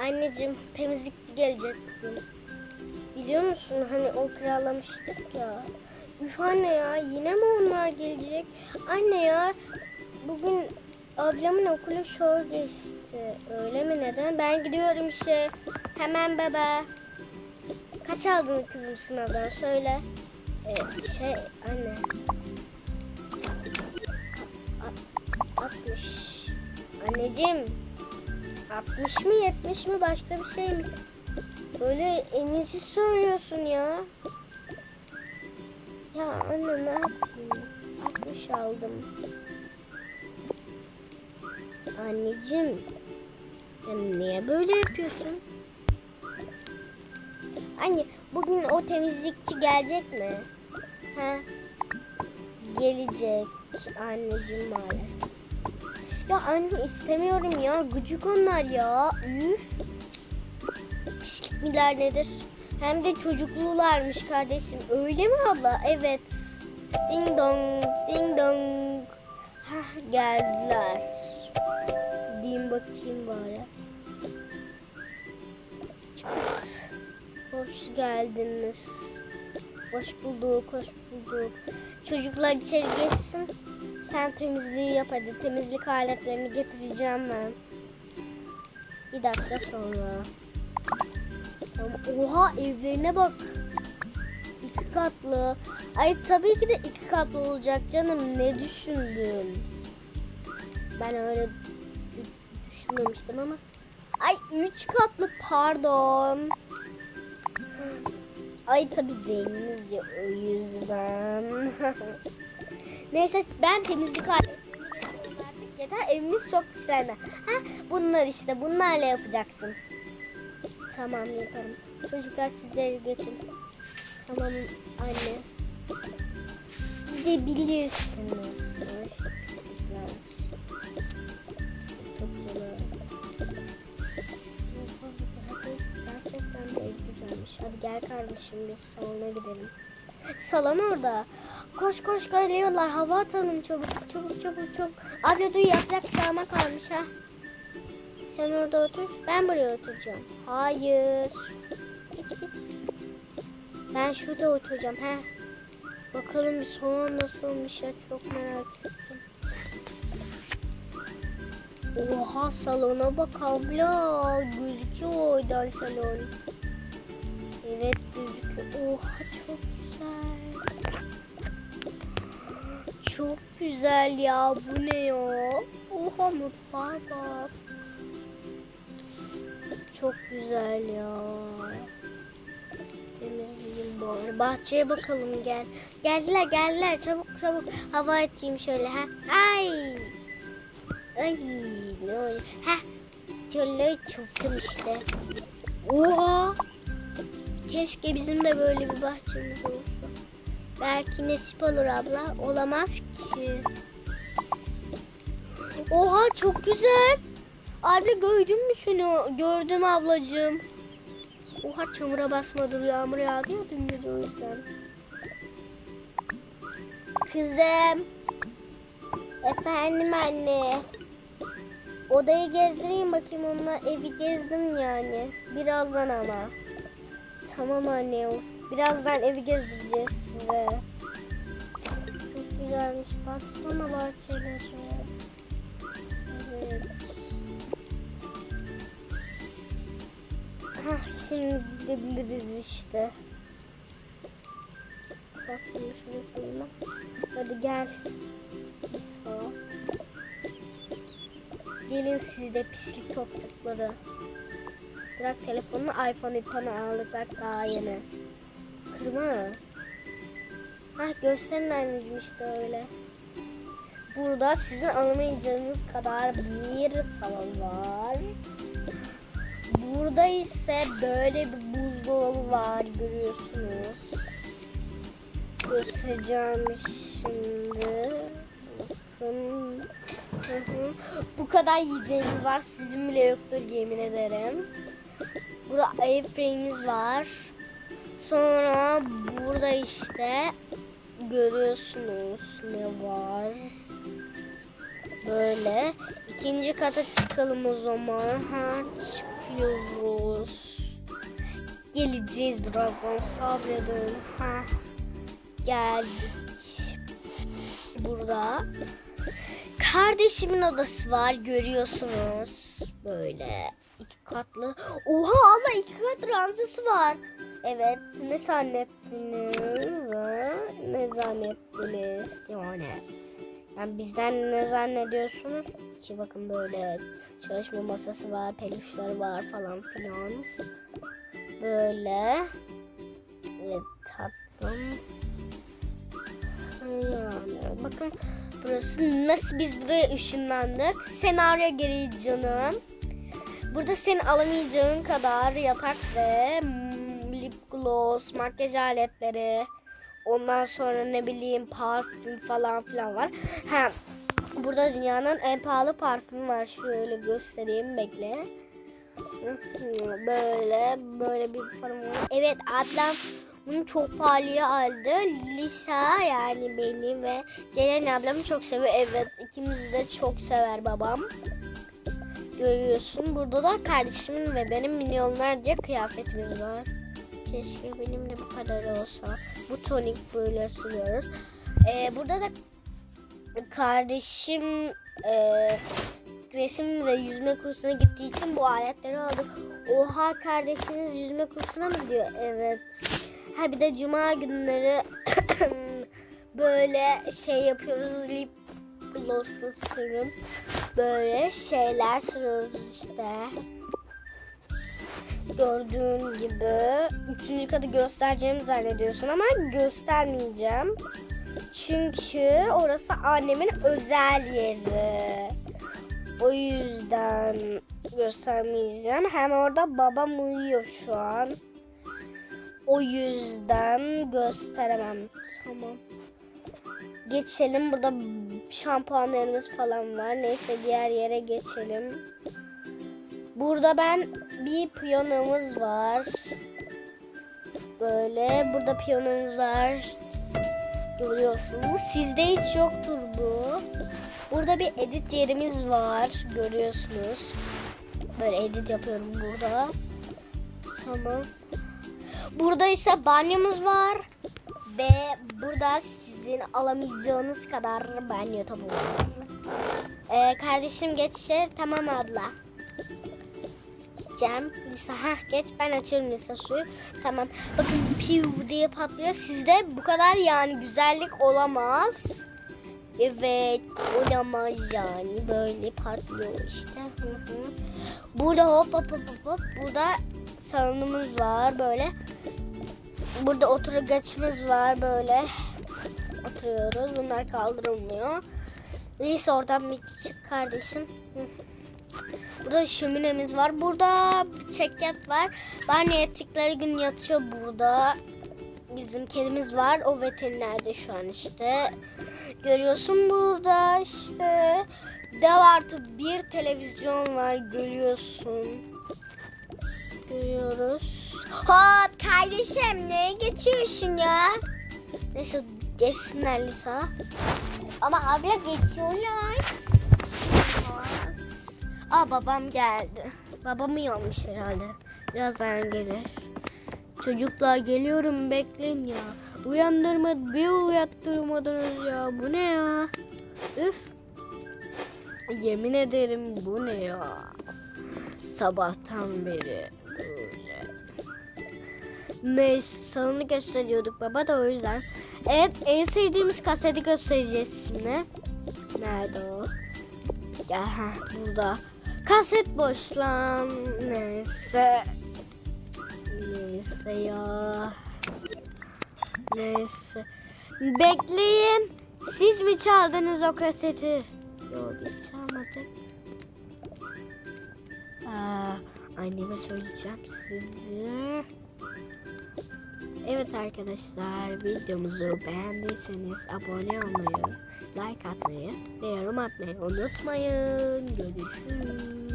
Anneciğim temizlikçi gelecek bugün. Biliyor musun hani o kiralamıştık ya. Üf anne ya yine mi onlar gelecek? Anne ya bugün ablamın okulu şov geçti. Öyle mi neden? Ben gidiyorum işe. Hemen baba. Kaç aldın kızım sınavdan söyle. Ee, şey anne. A- 60. Anneciğim. 60 mı 70 mi başka bir şey mi? Böyle eminsiz söylüyorsun ya. Ya anne ne yapayım? 60 aldım. Anneciğim. Ya niye böyle yapıyorsun? Anne bugün o temizlikçi gelecek mi? Ha? Gelecek anneciğim maalesef. Ya anne istemiyorum ya. Gıcık onlar ya. Üf. Pislik miler nedir? Hem de çocuklularmış kardeşim. Öyle mi abla? Evet. Ding dong, ding dong. Hah geldiler. Gideyim bakayım bari. Hoş geldiniz. Hoş bulduk, hoş bulduk. Çocuklar içeri geçsin. Sen temizliği yap hadi. Temizlik aletlerini getireceğim ben. Bir dakika sonra. Oha evlerine bak. İki katlı. Ay tabii ki de iki katlı olacak canım. Ne düşündün? Ben öyle dü- düşünmemiştim ama. Ay üç katlı pardon. Ay tabii zenginiz ya o yüzden. Neyse ben temizlik artık yeter. Evimiz çok pislendi. Ha bunlar işte bunlarla yapacaksın. Tamam yaparım. Çocuklar sizleri geçin. Tamam anne. Gidebilirsiniz. Pislikler. Hadi gel kardeşim bir salona gidelim. Salon orada. Koş koş geliyorlar. Hava atalım çabuk çabuk çabuk çabuk. Abla duy yapacak sağma kalmış ha. Sen orada otur. Ben buraya oturacağım. Hayır. Ben şurada oturacağım. He. Bakalım bir salon nasılmış ya. Çok merak ettim. Oha salona bak abla. Gözüküyor oradan salon. Evet gözüküyor. Oha çok Çok güzel ya. Bu ne ya? Oha mutfağa bak. Çok güzel ya. Temizleyeyim bari. Bahçeye bakalım gel. Geldiler geldiler. Çabuk çabuk hava atayım şöyle ha. Ay. Ay ne oluyor? Ha. Şöyle çöktüm işte. Oha. Keşke bizim de böyle bir bahçemiz olsa. Belki nasip olur abla. Olamaz ki. Oha çok güzel. Abla gördün mü şunu? Gördüm ablacığım. Oha çamura basma dur yağmur yağdı ya dün gece o yüzden. Kızım. Efendim anne. Odayı gezdireyim bakayım onunla evi gezdim yani. Birazdan ama. Tamam anne. Birazdan evi gezdireceğiz size. Çok güzelmiş. Baksana bahçelere. Evet. Hah şimdi gidebiliriz işte. Bakayım şurasına. Hadi gel. Gelin siz de pislik toprakları. Bırak telefonunu iPhone ipana alacak daha yeni. Kırma. Hah gösterin anneciğim işte öyle. Burada sizin anlamayacağınız kadar bir salon var. Burada ise böyle bir buzdolabı var görüyorsunuz. Göstereceğim şimdi. Bu kadar yiyeceğimiz var. Sizin bile yoktur yemin ederim. Burada airframe'imiz var. Sonra burada işte görüyorsunuz ne var. Böyle. ikinci kata çıkalım o zaman. Ha, çık yapıyoruz. Geleceğiz birazdan sabredin. Ha. Geldik. Burada kardeşimin odası var görüyorsunuz. Böyle iki katlı. Oha abla iki kat ranzası var. Evet ne zannettiniz? Ne zannettiniz yani? Yani bizden ne zannediyorsunuz ki bakın böyle çalışma masası var, peluşları var falan filan. Böyle. Evet tatlım. Yani bakın burası nasıl biz buraya ışınlandık. Senaryo gereği canım. Burada senin alamayacağın kadar yatak ve mm, lip gloss, makyaj aletleri, ondan sonra ne bileyim parfüm falan filan var. Ha, burada dünyanın en pahalı parfümü var. Şöyle göstereyim bekle. Böyle böyle bir parfüm. Evet ablam bunu çok pahalıya aldı. Lisa yani beni ve Ceren ablamı çok seviyor. Evet ikimizi de çok sever babam görüyorsun. Burada da kardeşimin ve benim milyonlarca kıyafetimiz var. Keşke benim de bu kadar olsa. Bu tonik böyle sürüyoruz. Ee, burada da kardeşim e, resim ve yüzme kursuna gittiği için bu aletleri aldık. Oha kardeşiniz yüzme kursuna mı gidiyor? Evet. Ha bir de cuma günleri böyle şey yapıyoruz. Lip gloss'lu sürüm böyle şeyler sürüyoruz işte. Gördüğün gibi üçüncü katı göstereceğimi zannediyorsun ama göstermeyeceğim. Çünkü orası annemin özel yeri. O yüzden göstermeyeceğim. Hem orada babam uyuyor şu an. O yüzden gösteremem. Tamam. Geçelim. Burada şampuanlarımız falan var. Neyse diğer yere geçelim. Burada ben bir piyanomuz var. Böyle burada piyanomuz var. Görüyorsunuz. Sizde hiç yoktur bu. Burada bir edit yerimiz var. Görüyorsunuz. Böyle edit yapıyorum burada. Tamam. Burada ise banyomuz var. Ve burada sizin alamayacağınız kadar tabu var. Ee, kardeşim geçer. Tamam abla. Geçeceğim. Lisa ha geç ben açıyorum Lisa suyu. Tamam. Bakın piu diye patlıyor. Sizde bu kadar yani güzellik olamaz. Evet olamaz yani böyle patlıyor işte. Burada hop hop hop hop. Burada salonumuz var böyle. Burada oturgaçımız var böyle. Oturuyoruz. Bunlar kaldırılmıyor. Neyse oradan bir çık kardeşim. Burada şöminemiz var. Burada çekyat var. Banyo ettikleri gün yatıyor burada. Bizim kedimiz var. O veterinerde şu an işte. Görüyorsun burada işte. Dev artı bir televizyon var. Görüyorsun. Görüyoruz. Hop kardeşim neye geçiyorsun ya? Neyse geçsinler Lisa. Ama abla geçiyorlar. Aa babam geldi. Babam uyanmış herhalde. Birazdan gelir. Çocuklar geliyorum bekleyin ya. Uyandırma bir uyattırmadınız ya. Bu ne ya? Üf. Yemin ederim bu ne ya? Sabahtan beri böyle. Neyse salonu gösteriyorduk baba da o yüzden. Evet en sevdiğimiz kaseti göstereceğiz şimdi. Nerede o? Ya ha, burada. Kaset boş lan. Neyse. Neyse ya. Neyse. Bekleyin. Siz mi çaldınız o kaseti? Yok biz çalmadık. Aa, anneme söyleyeceğim size. Evet arkadaşlar videomuzu beğendiyseniz abone olmayı, like atmayı ve yorum atmayı unutmayın. Görüşürüz.